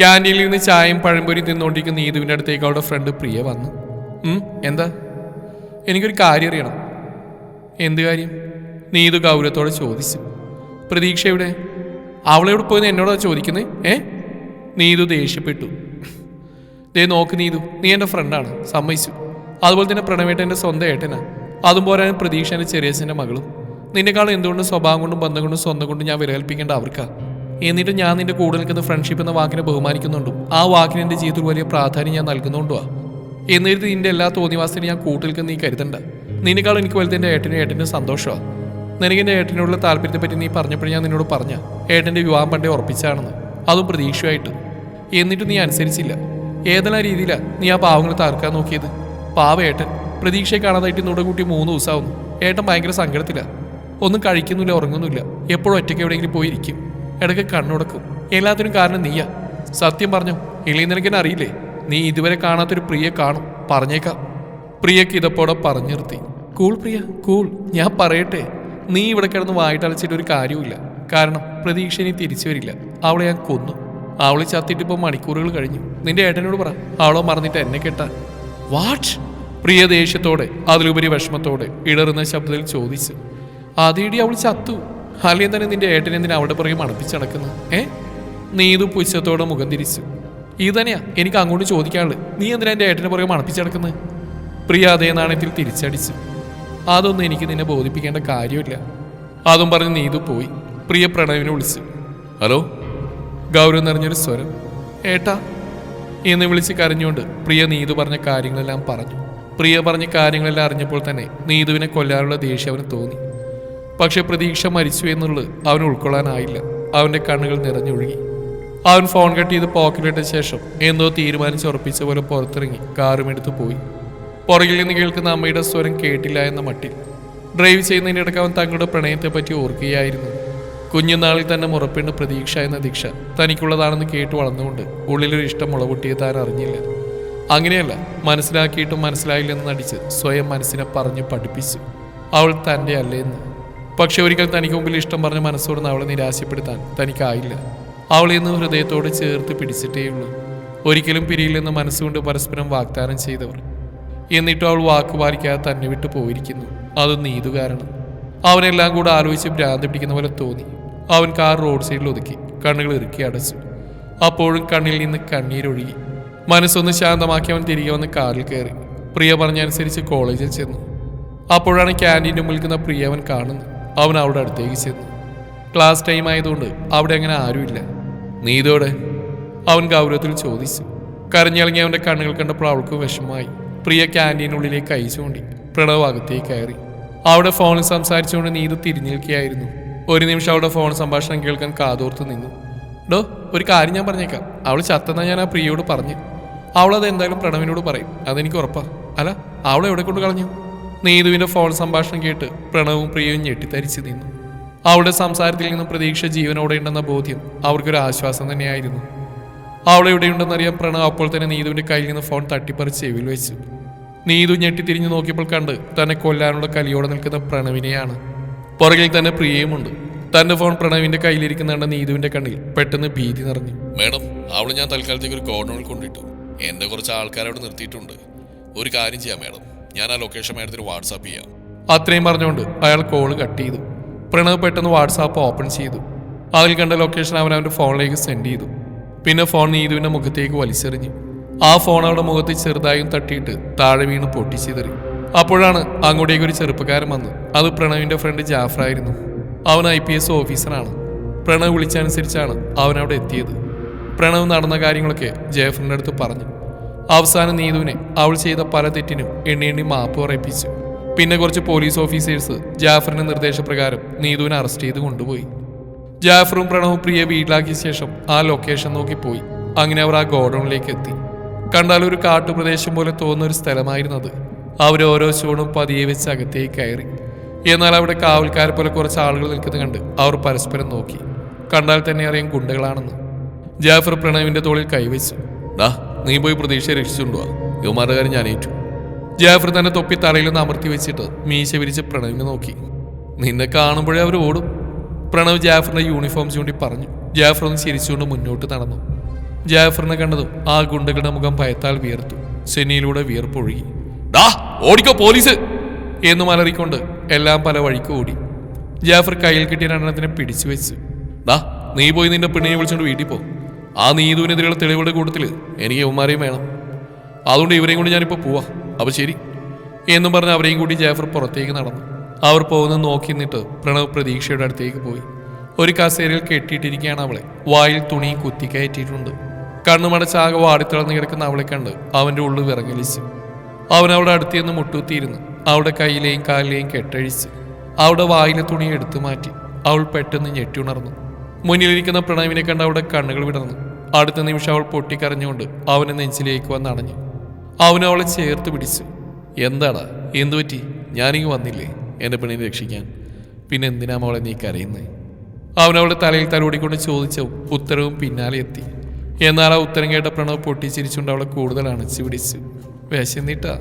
ക്യാന്റീനിൽ നിന്ന് ചായയും പഴംപൊരിയും തിന്നുകൊണ്ടിരിക്കുന്ന നീതുവിന്റെ അടുത്തേക്ക് അവളുടെ ഫ്രണ്ട് പ്രിയ വന്നു. എന്താ? എനിക്കൊരു കാര്യം അറിയണം. എന്ത് കാര്യം? നീതു ഗൗരവത്തോടെ ചോദിച്ചു. പ്രതീക്ഷ എവിടെ? അവളെവിടെ പോയി എന്നോടാ ചോദിക്കുന്നത് ഏ? നീതു ദേഷ്യപ്പെട്ടു. ദേ നോക്ക് നീതു നീ എന്റെ ഫ്രണ്ടാണ് സമ്മതിച്ചു. അതുപോലെ തന്നെ പ്രണവേട്ടന്റെ സ്വന്തം ഏട്ടനാ. അതും പോരാൻ പ്രതീക്ഷ എന്റെ ചെറിയച്ഛന്റെ മകളും. നിന്നെക്കാളും എന്തുകൊണ്ടും സ്വഭാവം കൊണ്ടും ബന്ധം കൊണ്ടും സ്വന്തം കൊണ്ടും ഞാൻ വിലകൽപ്പിക്കേണ്ട അവർക്കാ. എന്നിട്ട് ഞാൻ നിന്റെ കൂടെ നിൽക്കുന്ന ഫ്രണ്ട്ഷിപ്പ് എന്ന വാക്കിനെ ബഹുമാനിക്കുന്നുണ്ടും. ആ വാക്കിന് എന്റെ ജീവിതത്തിൽ വലിയ പ്രാധാന്യം ഞാൻ നൽകുന്നുണ്ടുവാ എന്നിട്ട് നിന്റെ എല്ലാ തോന്നിവാസത്തിനും ഞാൻ കൂട്ടിൽക്ക് നീ കരുതണ്ട. നിന്നെക്കാളും എനിക്ക് വലുത് എന്റെ ഏട്ടനും ഏട്ടന്റെ സന്തോഷമാണ് നിനക്ക് എന്റെ ഏട്ടനോടുള്ള താല്പര്യത്തെ പറ്റി നീ പറഞ്ഞപ്പോഴും ഞാൻ നിന്നോട് പറഞ്ഞ ഏട്ടന്റെ വിവാഹം പണ്ടേ ഉറപ്പിച്ചാണെന്ന്. അതും പ്രതീക്ഷയായിട്ട്. എന്നിട്ട് നീ അനുസരിച്ചില്ല. ഏതെല്ലാം രീതിയിലാണ് നീ ആ പാവങ്ങളെ തകർക്കാൻ നോക്കിയത്? പാവ ഏട്ടൻ പ്രതീക്ഷയെ കാണാതായിട്ട് നിന്നോട് കൂട്ടി മൂന്ന് ദിവസമാവുന്നു. ഏട്ടൻ ഭയങ്കര സങ്കടത്തില്ല ഒന്നും കഴിക്കുന്നില്ല ഉറങ്ങുന്നില്ല. എപ്പോഴും ഒറ്റയ്ക്ക് എവിടെയെങ്കിലും പോയിരിക്കും. ഇടയ്ക്ക് കണ്ണുടക്കും. എല്ലാത്തിനും കാരണം നീയാ. സത്യം പറഞ്ഞു ഇളി നിനക്കിനെ അറിയില്ലേ? നീ ഇതുവരെ കാണാത്തൊരു പ്രിയ കാണും. പറഞ്ഞേക്കാം. പ്രിയക്ക് ഇതപ്പോടെ പറഞ്ഞു നിർത്തി. Cool Priya cool. ഞാൻ പറയട്ടെ. നീ ഇവിടെ കിടന്ന് വായിട്ടലച്ചിട്ട് ഒരു കാര്യവുമില്ല. കാരണം പ്രതീക്ഷ ഇനി തിരിച്ചു വരില്ല. അവളെ ഞാൻ കൊന്നു. അവളെ ചത്തിട്ട് ഇപ്പോൾ മണിക്കൂറുകൾ കഴിഞ്ഞു. നിന്റെ ഏട്ടനോട് പറ. അവളോ മറന്നിട്ട് എന്നെ കെട്ടാൻ. വാട്ട്? പ്രിയ ദേഷ്യത്തോടെ അതിലുപരി വിഷമത്തോടെ ഇടറുന്ന ശബ്ദത്തിൽ ചോദിച്ചു. അതേടി അവൾ ചത്തു. അല്ലെങ്കിൽ തന്നെ നിന്റെ ഏട്ടനെ എന്തിനാ അവിടെ പുറകെ മണപ്പിച്ചടക്കുന്നത് ഏ? നീതു പുച്ഛത്തോടെ മുഖം തിരിച്ചു. ഇത് തന്നെയാ എനിക്ക് അങ്ങോട്ട് ചോദിക്കാനുള്ളത്. നീ എന്തിനാ എന്റെ ഏട്ടനെ പുറകെ മണപ്പിച്ചടക്കുന്നത് പ്രിയ അതേ നാണയത്തിൽ തിരിച്ചടിച്ചു. അതൊന്നും എനിക്ക് നിന്നെ ബോധിപ്പിക്കേണ്ട കാര്യമില്ല. അതും പറഞ്ഞ് നീതു പോയി. പ്രിയ പ്രണവിനെ വിളിച്ചു. ഹലോ? ഗൗരവം നിറഞ്ഞൊരു സ്വരം. ഏട്ടാ എന്ന് വിളിച്ച് കരഞ്ഞുകൊണ്ട് പ്രിയ നീതു പറഞ്ഞ കാര്യങ്ങളെല്ലാം പറഞ്ഞു. പ്രിയ പറഞ്ഞ കാര്യങ്ങളെല്ലാം അറിഞ്ഞപ്പോൾ തന്നെ നീതുവിനെ കൊല്ലാനുള്ള ദേഷ്യം അവന് തോന്നി. പക്ഷെ പ്രതീക്ഷ മരിച്ചു എന്നുള്ളത് അവന് ഉൾക്കൊള്ളാനായില്ല. അവന്റെ കണ്ണുകൾ നിറഞ്ഞൊഴുകി. അവൻ ഫോൺ കട്ട് ചെയ്ത് പോക്കറ്റിലിട്ട ശേഷം എന്തോ തീരുമാനിച്ചുറപ്പിച്ച പോലെ പുറത്തിറങ്ങി. കാറും എടുത്തു പോയി. പുറകിൽ നിന്ന് കേൾക്കുന്ന അമ്മയുടെ സ്വരം കേട്ടില്ല എന്ന മട്ടിൽ. ഡ്രൈവ് ചെയ്യുന്നതിനിടയ്ക്ക് അവൻ തങ്ങളുടെ പ്രണയത്തെപ്പറ്റി ഓർക്കുകയായിരുന്നു. കുഞ്ഞുനാളിൽ തന്നെ മുറപ്പിണ്ട് പ്രതീക്ഷ എന്ന ദീക്ഷ തനിക്കുള്ളതാണെന്ന് കേട്ട് വളർന്നുകൊണ്ട് ഉള്ളിലൊരു ഇഷ്ടം മുളപൊട്ടിയെ താൻ അറിഞ്ഞില്ല. അങ്ങനെയല്ല മനസ്സിലാക്കിയിട്ടും മനസ്സിലായില്ലെന്ന് നടിച്ച് സ്വയം മനസ്സിനെ പറഞ്ഞ് പഠിപ്പിച്ചു. അവൾ തന്റെ അല്ലേന്ന് പക്ഷെ ഒരിക്കൽ തനിക്ക് മുമ്പിൽ ഇഷ്ടം പറഞ്ഞ മനസ്സോട് അവളെ നിരാശപ്പെടുത്താൻ തനിക്കായില്ല. അവളെ ഇന്ന് ഹൃദയത്തോട് ചേർത്ത് പിടിച്ചിട്ടേയുള്ളൂ. ഒരിക്കലും പിരിയില്ലെന്ന് മനസ്സുകൊണ്ട് പരസ്പരം വാഗ്ദാനം ചെയ്തവർ. എന്നിട്ടും അവൾ വാക്ക് പാലിക്കാതെ തന്നെ വിട്ടു പോയിരിക്കുന്നു. അത് നീതു കാരണം അവനെല്ലാം കൂടെ ആലോചിച്ച് ഭ്രാന്തി പിടിക്കുന്ന പോലെ തോന്നി. അവൻ കാർ റോഡ് സൈഡിൽ ഒതുക്കി കണ്ണുകൾ ഇറുക്കി അടച്ചു. അപ്പോഴും കണ്ണിൽ നിന്ന് കണ്ണീരൊഴുകി മനസ്സൊന്ന് ശാന്തമാക്കി അവൻ തിരികെ വന്ന് കാറിൽ കയറി. പ്രിയ പറഞ്ഞനുസരിച്ച് കോളേജിൽ ചെന്നു. അപ്പോഴാണ് ക്യാന്റീന്റെ മുമ്പിൽ നിൽക്കുന്ന പ്രിയ അവൻ കാണുന്നത്. അവൻ അവളുടെ അടുത്തേക്ക് ചെന്നു. ക്ലാസ് ടൈം ആയതുകൊണ്ട് അവിടെ അങ്ങനെ ആരുമില്ല. നീതോടെ അവൻ ഗൗരവത്തിൽ ചോദിച്ചു. കരഞ്ഞിളങ്ങി അവന്റെ കണ്ണുകൾ കണ്ടപ്പോൾ അവൾക്ക് വിഷമമായി. പ്രിയ ക്യാന്റീനുള്ളിലേക്ക് അയച്ചുകൊണ്ടി പ്രണവ് അകത്തേക്ക് കയറി. അവിടെ ഫോണിൽ സംസാരിച്ചുകൊണ്ട് നീതു തിരിഞ്ഞു നിൽക്കുകയായിരുന്നു ഒരു നിമിഷം അവളുടെ ഫോൺ സംഭാഷണം കേൾക്കാൻ കാതോർത്ത് നിന്നു. ഡോ ഒരു കാര്യം ഞാൻ പറഞ്ഞേക്കാം. അവൾ ചത്തെന്നാ ഞാൻ ആ പ്രിയയോട് പറഞ്ഞു. അവളത് എന്തായാലും പ്രണവിനോട് പറയും. അതെനിക്ക് ഉറപ്പാണ് അല്ല അവളെ എവിടെ കൊണ്ട് കളഞ്ഞു? നീതുവിന്റെ ഫോൺ സംഭാഷണം കേട്ട് പ്രണവും പ്രിയവും ഞെട്ടിത്തരിച്ചു നിന്നു. അവളുടെ സംസാരത്തിൽ നിന്നും പ്രതീക്ഷ ജീവനോടെ ഉണ്ടെന്ന ബോധ്യം അവർക്കൊരു ആശ്വാസം തന്നെയായിരുന്നു. അവൾ എവിടെയുണ്ടെന്നറിയാൻ പ്രണവ് അപ്പോൾ തന്നെ നീതുവിന്റെ കയ്യിൽ നിന്ന് ഫോൺ തട്ടിപ്പറിച്ച് ചെവിയിൽ വെച്ചു. നീതു ഞെട്ടിത്തിരിഞ്ഞു നോക്കിയപ്പോൾ കണ്ട് തന്നെ കൊല്ലാനുള്ള കലിയോടെ നിൽക്കുന്ന പ്രണവിനെയാണ്. പുറകിൽ തന്നെ പ്രിയയുമുണ്ട്. തന്റെ ഫോൺ പ്രണവിന്റെ കയ്യിലിരിക്കുന്നുണ്ട് നീതുവിന്റെ കണ്ണിൽ. പെട്ടെന്ന് ഭീതി നിറഞ്ഞു. മേഡം അവൾ ഞാൻ തൽക്കാലത്തേക്ക് ഒരു കോർണറിൽ കൊണ്ടിട്ടു എന്റെ കുറച്ച് ആൾക്കാരവിടെ നിർത്തിയിട്ടുണ്ട്. ഒരു കാര്യം ചെയ്യാം മേഡം. ഞാൻ ആ ലൊക്കേഷൻ മേഡത്തിന് വാട്സാപ്പ് ചെയ്യാം. അത്രയും പറഞ്ഞുകൊണ്ട് അയാൾ കോൾ കട്ട് ചെയ്തു. പ്രണവ് പെട്ടെന്ന് വാട്സാപ്പ് ഓപ്പൺ ചെയ്തു. അതിൽ കണ്ട ലൊക്കേഷൻ അവൻ അവന്റെ ഫോണിലേക്ക് സെൻഡ് ചെയ്തു. പിന്നെ ഫോൺ നീതുവിന്റെ മുഖത്തേക്ക് വലിച്ചെറിഞ്ഞു. ആ ഫോൺ അവളുടെ മുഖത്ത് ചെറുതായും തട്ടിയിട്ട് താഴെ വീണ് പൊട്ടിച്ചിതറി അപ്പോഴാണ് അങ്ങോട്ടേക്ക് ഒരു ചെറുപ്പക്കാരൻ വന്ന് അത് പ്രണവിന്റെ ഫ്രണ്ട് ജാഫറായിരുന്നു അവൻ ഐ പി എസ് ഓഫീസറാണ് പ്രണവ് വിളിച്ചനുസരിച്ചാണ് അവൻ അവിടെ എത്തിയത്. പ്രണവ് നടന്ന കാര്യങ്ങളൊക്കെ ജയഫറിന്റെ അടുത്ത് പറഞ്ഞു. അവസാനം നീതുവിനെ അവൾ ചെയ്ത പല തെറ്റിനും എണ്ണി എണ്ണി മാപ്പ് പറയിപ്പിച്ചു. പിന്നെ കുറച്ച് പോലീസ് ഓഫീസേഴ്സ് ജാഫറിന്റെ നിർദ്ദേശപ്രകാരം നീതുവിനെ അറസ്റ്റ് ചെയ്ത് കൊണ്ടുപോയി. ജാഫറും പ്രണവും പ്രിയ വീട്ടിലാക്കിയ ശേഷം ആ ലൊക്കേഷൻ നോക്കി പോയി. അങ്ങനെ അവർ ആ ഗോഡൌണിലേക്ക് എത്തി. കണ്ടാൽ ഒരു കാട്ടുപ്രദേശം പോലെ തോന്നുന്ന ഒരു സ്ഥലമായിരുന്നത്. അവർ ഓരോ ചൂടും പതിയെ വെച്ച് അകത്തേക്ക് കയറി. എന്നാൽ അവിടെ കാവൽക്കാരെ പോലെ കുറച്ച് ആളുകൾ നിൽക്കുന്നത് കണ്ട് അവർ പരസ്പരം നോക്കി. കണ്ടാൽ തന്നെ അറിയാം ഗുണ്ടകളാണെന്ന്. ജാഫർ പ്രണവിന്റെ തോളിൽ കൈവച്ചു. നീ പോയി പ്രതീക്ഷയെ രക്ഷിച്ചുകൊണ്ടുവാ. യുവമാരുടെ കാര്യം ഞാൻ ഏറ്റു ജാഫർ തന്നെ തൊപ്പി തലയിൽ നിന്ന് അമർത്തി വെച്ചിട്ട് മീശ വിരിച്ച് പ്രണവിനെ നോക്കി. നിന്നെ കാണുമ്പോഴേ അവർ ഓടും. പ്രണവ് ജാഫറിന്റെ യൂണിഫോം ചൂണ്ടി പറഞ്ഞു. ജാഫർ ഒന്ന് ചിരിച്ചുകൊണ്ട് മുന്നോട്ട് നടന്നു. ജാഫറിനെ കണ്ടതും ആ ഗുണ്ടകളുടെ മുഖം ഭയത്താൽ വിയർത്തു. സെനിയിലൂടെ വിയർപ്പൊഴുകി. ഡാ ഓടിക്കോ പോലീസ്! എന്ന് മലറിക്കൊണ്ട് എല്ലാം പല വഴിക്ക് ഓടി. ജാഫർ കയ്യിൽ കിട്ടിയ രണ്ടെണ്ണത്തിനെ പിടിച്ചു വെച്ചു. ഡാ നീ പോയി നിന്റെ പെണ്ണിനെ വിളിച്ചുകൊണ്ട് വീട്ടിൽ പോ. ആ നീതുവിനെതിരെയുള്ള തെളിവുകളുടെ കൂട്ടത്തിൽ എനിക്ക് യവന്മാരെയും വേണം. അതുകൊണ്ട് ഇവരെയും കൊണ്ട് ഞാനിപ്പോൾ പോവാ. അപ്പോൾ ശരി. എന്നും പറഞ്ഞ് അവരെയും കൂടി ജാഫർ പുറത്തേക്ക് നടന്നു. അവർ പോകുന്നത് നോക്കി നിന്നിട്ട് പ്രണവ് പ്രതീക്ഷയുടെ അടുത്തേക്ക് പോയി. ഒരു കസേരയിൽ കെട്ടിയിട്ടിരിക്കുകയാണ് അവളെ. വായിൽ തുണിയും കുത്തിക്കയറ്റിയിട്ടുണ്ട് കണ്ണുമടച്ചാകെ വാടിത്തിളർന്ന് കിടക്കുന്ന അവളെ കണ്ട് അവന്റെ ഉള്ളു വിറങ്ങലിച്ച് അവൻ അടുത്ത് നിന്ന് മുട്ടുത്തിയിരുന്നു. അവളുടെ കയ്യിലെയും കാലിലെയും കെട്ടഴിച്ച് അവളുടെ വായിലെ തുണി എടുത്തു മാറ്റി. അവൾ പെട്ടെന്ന് ഞെട്ടി ഉണർന്നു മുന്നിലിരിക്കുന്ന പ്രണവിനെ കണ്ട് അവളുടെ കണ്ണുകൾ വിടർന്നു. അടുത്ത നിമിഷം അവൾ പൊട്ടിക്കരഞ്ഞുകൊണ്ട് അവനെ നെഞ്ചിലേക്ക് വന്നണഞ്ഞു അവൻ അവളെ ചേർത്ത് പിടിച്ചു. എന്താടാ? എന്തു പറ്റി? ഞാനിങ്ങ് വന്നില്ലേ? എന്റെ പെണ്ണിനെ രക്ഷിക്കാൻ. പിന്നെ എന്തിനാ അവളെ നീ കരയുന്നത് അവൻ അവളുടെ തലയിൽ തലോടിക്കൊണ്ട് ചോദിച്ച ഉത്തരവും പിന്നാലെ എത്തി. എന്നാൽ ആ ഉത്തരം കേട്ട പ്രണവ് പൊട്ടിച്ചിരിച്ചുകൊണ്ട് അവളെ കൂടുതൽ അണച്ചു പിടിച്ചു. വിശന്നിട്ടാ